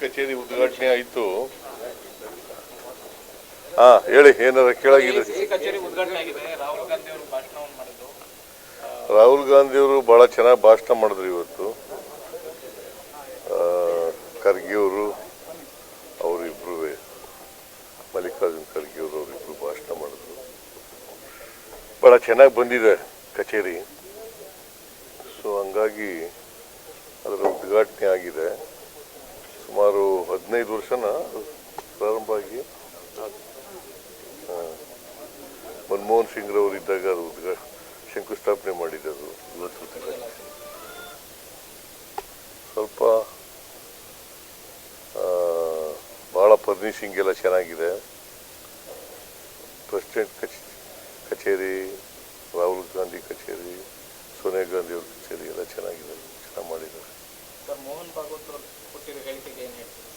ಕಚೇರಿ ಉದ್ಘಾಟನೆ ಆಯಿತು. ಹಾ ಹೇಳಿ ಏನಾರ ಕೇಳಾಗಿದೆ? ರಾಹುಲ್ ಗಾಂಧಿ ಅವರು ಬಹಳ ಚೆನ್ನಾಗಿ ಭಾಷಣ ಮಾಡಿದ್ರು ಇವತ್ತು. ಖರ್ಗೆ ಅವರು ಅವರಿಬ್ರು ಮಲ್ಲಿಕಾರ್ಜುನ್ ಖರ್ಗೆ ಅವರು ಅವರಿಬ್ರು ಭಾಷಣ ಮಾಡಿದ್ರು. ಬಹಳ ಚೆನ್ನಾಗಿ ಬಂದಿದೆ ಕಚೇರಿ. ಸೊ ಹಂಗಾಗಿ ಅದರ ಉದ್ಘಾಟನೆ ಆಗಿದೆ. ಸುಮಾರು ಹದಿನೈದು ವರ್ಷನ ಪ್ರಾರಂಭ ಆಗಿ ಮನಮೋಹನ್ ಸಿಂಗ್ ರವರು ಇದ್ದಾಗ ಅದು ಉದ್ಘಾ ಶಂಕುಸ್ಥಾಪನೆ ಮಾಡಿದ್ದು. ಇವತ್ತು ಸ್ವಲ್ಪ ಭಾಳ ಫರ್ನಿಷಿಂಗ್ ಎಲ್ಲ ಚೆನ್ನಾಗಿದೆ. ಪ್ರೆಸಿಡೆಂಟ್ ಕಚ್ ಕಚೇರಿ ರಾಹುಲ್ ಗಾಂಧಿ ಕಚೇರಿ ಸೋನಿಯಾ ಗಾಂಧಿ ಅವ್ರ ಕಚೇರಿ ಎಲ್ಲ ಚೆನ್ನಾಗಿದೆ ಚೆನ್ನಾಗಿ ಮಾಡಿದ್ದಾರೆ. ಸರ್ ಮೋಹನ್ ಭಾಗವತ್ ಕೊಟ್ಟಿರೋ ಹೇಳಿಕೆಗೆ ಏನು ಹೇಳ್ತೀರಿ?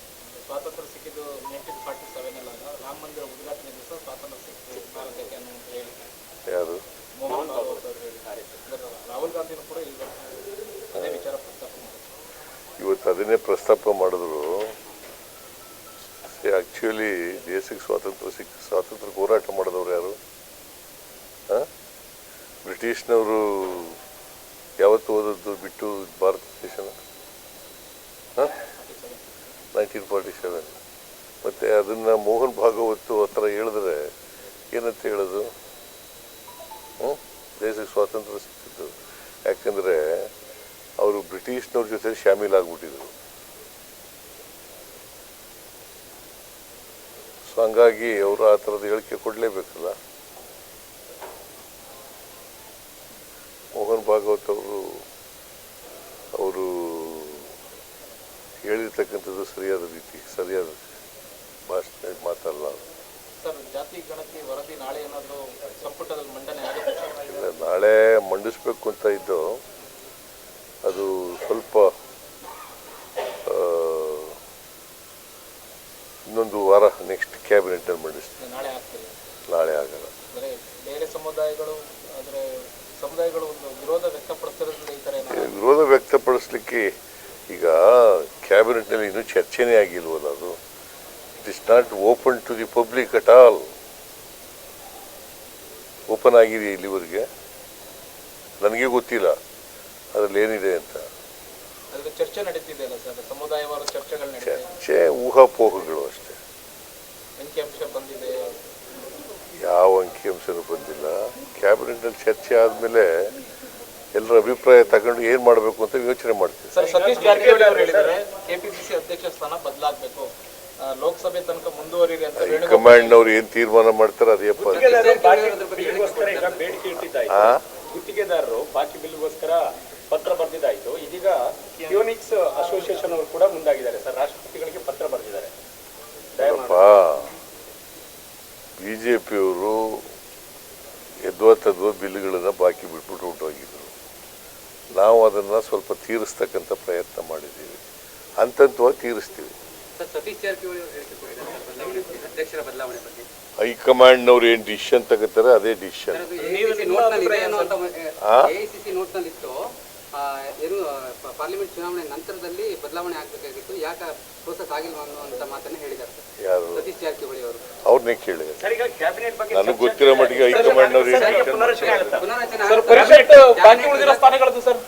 ಸ್ವಾತಂತ್ರ್ಯ ಸಿಕ್ಕಿದ್ದು ನೈನ್ಟೀನ್ ಫಾರ್ಟಿ ಸೆವೆನ್ ಅಲ್ಲ ರಾಮ ಮಂದಿರ ಉದ್ಘಾಟನೆ ದಿವಸ ಸ್ವಾತಂತ್ರ್ಯ ಸಿಕ್ಕಿದೆ ಭಾರತಕ್ಕೆ ಅನ್ನುವಂಥ ಹೇಳಿಕೆ. ಯಾರು ಮೋಹನ್ ಭಾಗವತ್ ಅವರು ಹೇಳಿದ್ದಾರೆ ರಾಹುಲ್ ಗಾಂಧಿನೂ ಕೂಡ ಈಗ ಅದೇ ವಿಚಾರ ಪ್ರಸ್ತಾಪ ಮಾಡಿದ್ರು. ಇವತ್ತು ಅದನ್ನೇ ಪ್ರಸ್ತಾಪ ಮಾಡಿದ್ರು. ಆ್ಯಕ್ಚುಲಿ ದೇಶಕ್ಕೆ ಸ್ವಾತಂತ್ರ್ಯ ಸಿಕ್ಕ ಸ್ವಾತಂತ್ರ್ಯ ಹೋರಾಟ ಮಾಡಿದವರು ಯಾರು? ಬ್ರಿಟಿಷ್ನವರು ಯಾವತ್ತು ಓದದ್ದು ಬಿಟ್ಟು ಭಾರತ ದೇಶನ? Nineteen forty seven. ಮತ್ತು ಅದನ್ನು ಮೋಹನ್ ಭಾಗವತ್ ಥರ ಹೇಳಿದ್ರೆ ಏನಂತ ಹೇಳೋದು? ದೇಶಕ್ಕೆ ಸ್ವಾತಂತ್ರ್ಯ ಸಿಕ್ತಿತ್ತು ಯಾಕಂದರೆ ಅವರು ಬ್ರಿಟಿಷ್ನವ್ರ ಜೊತೆ ಶಾಮೀಲಾಗ್ಬಿಟ್ಟಿದ್ರು ಸೊ ಹಂಗಾಗಿ ಅವರು ಆ ಥರದ ಹೇಳಿಕೆ ಕೊಡಲೇಬೇಕಲ್ಲ? ಮೋಹನ್ ಭಾಗವತ್ ಅವರು ಅವರು ಹೇಳಿರ್ತಕ್ಕಂಥದ್ದು ಸರಿಯಾದ ರೀತಿ ಸರಿಯಾದ ಭಾಷೆ ಮಾತಲ್ಲ? ಇಲ್ಲ ನಾಳೆ ಮಂಡಿಸ್ಬೇಕು ಅಂತ ಇದ್ದು ಅದು ಸ್ವಲ್ಪ ಇನ್ನೊಂದು ವಾರ ನೆಕ್ಸ್ಟ್ ಕ್ಯಾಬಿನೆಟಲ್ಲಿ ಮಂಡಿಸ್ತೀವಿ ನಾಳೆ ಆಗಲ್ಲ. ಬೇರೆ ಸಮುದಾಯಗಳು ಸಮುದಾಯಗಳು ವಿರೋಧ ವ್ಯಕ್ತಪಡಿಸ್ಲಿಕ್ಕೆ ಈಗ ಕ್ಯಾಬಿನೆಟ್ನಲ್ಲಿ ಇನ್ನೂ ಚರ್ಚೆನೇ ಆಗಿಲ್ವಲ್ಲ ಅದು? It is not open to the public at all open ಆಗಿದೆ ಇಲ್ಲಿವರೆಗೆ? ನನಗೆ ಗೊತ್ತಿಲ್ಲ. ಅದರಲ್ಲಿ ಏನಿದೆ ಅಂತ. ಚರ್ಚೆ ನಡೀತಿದೆ ಚರ್ಚೆ ಊಹಾಪೋಹಗಳು ಅಷ್ಟೇ. ಬಂದಿದೆ. ಯಾವ ಅಂಕಿಅಂಶನೂ ಬಂದಿಲ್ಲ. ಕ್ಯಾಬಿನೆಟ್ನಲ್ಲಿ ಚರ್ಚೆ ಆದಮೇಲೆ ಎಲ್ಲರ ಅಭಿಪ್ರಾಯ ತಗೊಂಡು ಏನು ಮಾಡಬೇಕು ಅಂತ ಯೋಚನೆ ಮಾಡ್ತೀವಿ. ಸರ್ ಸತೀಶ್ ಜಾರಕಿಹೊಳಿ ಅವರು ಹೇಳಿದ್ದಾರೆ ಕೆಪಿಸಿಸಿ ಅಧ್ಯಕ್ಷ ಸ್ಥಾನ ಬದಲಾಗಬೇಕು. ಲೋಕಸಭೆ ತನಕ ಮುಂದುವರಿರಿ ಅಂತ ಹೈಕಮಾಂಡ್ನವ್ರು ಏನು ತೀರ್ಮಾನ ಮಾಡ್ತಾರೆ ಅದೇಪ್ಪ ಗುತ್ತಿಗೆದಾರರು ಬಾಕಿ ಬಿಲ್ಗೋಸ್ಕರ ಪತ್ರ ಬರೆದಿದ್ದಾಯ್ತು. ಇದೀಗ ಕಿಯೋನಿಕ್ಸ್ ಅಸೋಸಿಯೇಷನ್ ಅವರು ಕೂಡ ಮುಂದಾಗಿದ್ದಾರೆ ಸರ್. ರಾಷ್ಟ್ರಪತಿಗಳಿಗೆ ಪತ್ರ ಬರೆದಿದ್ದಾರೆ. ನೋಡಪ್ಪ ಎದ್ವಾ ಬಿಲ್ಗಳನ್ನು ಬಾಕಿ ಬಿಟ್ಬಿಟ್ಟು ಹೊರಟೋಗಿದ್ರು ನಾವು ಅದನ್ನು ಸ್ವಲ್ಪ ತೀರಿಸ್ತಕ್ಕಂಥ ಪ್ರಯತ್ನ ಮಾಡಿದ್ದೀವಿ. ಅಂತಂತವಾಗಿ ತೀರಿಸ್ತೀವಿ. ಹೈಕಮಾಂಡ್ನವ್ರು ಏನು ಡಿಸಿಷನ್ ತಗೋತಾರೆ ಅದೇ ಡಿಸಿಷನ್. ಏನು ಪಾರ್ಲಿಮೆಂಟ್ ಚುನಾವಣೆ ನಂತರದಲ್ಲಿ ಬದಲಾವಣೆ ಆಗಬೇಕಾಗಿತ್ತು ಯಾಕೆ ಪ್ರೋಸೆಸ್ ಆಗಿಲ್ಲ ಅನ್ನುವಂತ ಮಾತನ್ನ ಹೇಳಿದ್ದಾರೆ ಜಾರಕಿಹೊಳಿ ಅವರು ಅವ್ರನ್ನೇ ಬಗ್ಗೆ ಗೊತ್ತಿರೋ ಮಟ್ಟಿಗೆ ಹೈಕಮಾಂಡ್ ಅವರು ಸ್ಥಾನಗಳದ್ದು ಸರ್